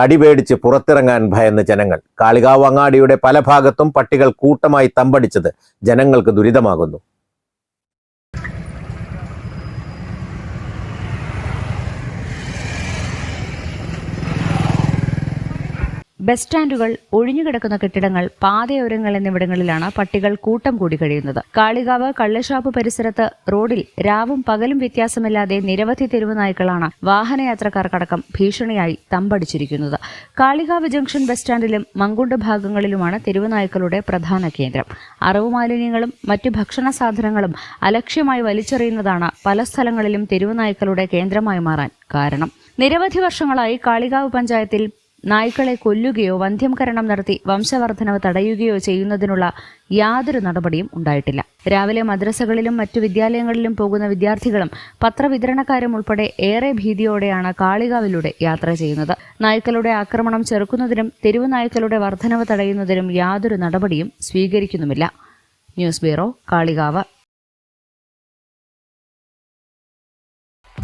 കടിപേടിച്ച് പുറത്തിറങ്ങാൻ ഭയന്ന് ജനങ്ങൾ. കാളികാവ് അങ്ങാടിയുടെ പല ഭാഗത്തും പട്ടികൾ കൂട്ടമായി തമ്പടിച്ചത് ജനങ്ങൾക്ക് ദുരിതമാകുന്നു. ബസ് സ്റ്റാൻഡുകൾ ഒഴിഞ്ഞുകിടക്കുന്ന കെട്ടിടങ്ങൾ പാതയോരങ്ങൾ എന്നിവിടങ്ങളിലാണ് പട്ടികൾ കൂട്ടം കൂടി കഴിയുന്നത്. കാളികാവ് കള്ളഷാപ്പ് പരിസരത്ത് റോഡിൽ രാവും പകലും വ്യത്യാസമില്ലാതെ നിരവധി തെരുവ് നായ്ക്കളാണ് വാഹനയാത്രക്കാർക്കടക്കം ഭീഷണിയായി തമ്പടിച്ചിരിക്കുന്നത്. കാളികാവ് ജംഗ്ഷൻ ബസ് സ്റ്റാൻഡിലും മങ്കുണ്ട് ഭാഗങ്ങളിലുമാണ് തെരുവ് നായ്ക്കളുടെ പ്രധാന കേന്ദ്രം. അറവ് മാലിന്യങ്ങളും മറ്റു ഭക്ഷണ സാധനങ്ങളും അലക്ഷ്യമായി വലിച്ചെറിയുന്നതാണ് പല സ്ഥലങ്ങളിലും തെരുവ് നായ്ക്കളുടെ കേന്ദ്രമായി മാറാൻ കാരണം. നിരവധി വർഷങ്ങളായി കാളികാവ് പഞ്ചായത്തിൽ നായ്ക്കളെ കൊല്ലുകയോ വന്ധ്യംകരണം നടത്തി വംശവർദ്ധനവ് തടയുകയോ ചെയ്യുന്നതിനുള്ള യാതൊരു നടപടിയും ഉണ്ടായിട്ടില്ല. രാവിലെ മദ്രസകളിലും മറ്റു വിദ്യാലയങ്ങളിലും പോകുന്ന വിദ്യാർത്ഥികളും പത്രവിതരണക്കാരും ഉൾപ്പെടെ ഏറെ ഭീതിയോടെയാണ് കാളികാവിലൂടെ യാത്ര ചെയ്യുന്നത്. നായ്ക്കളുടെ ആക്രമണം ചെറുക്കുന്നതിനും തെരുവു നായ്ക്കളുടെ വർധനവ് തടയുന്നതിനും യാതൊരു നടപടിയും സ്വീകരിക്കുന്നുമില്ല. News bureau Kalikavu.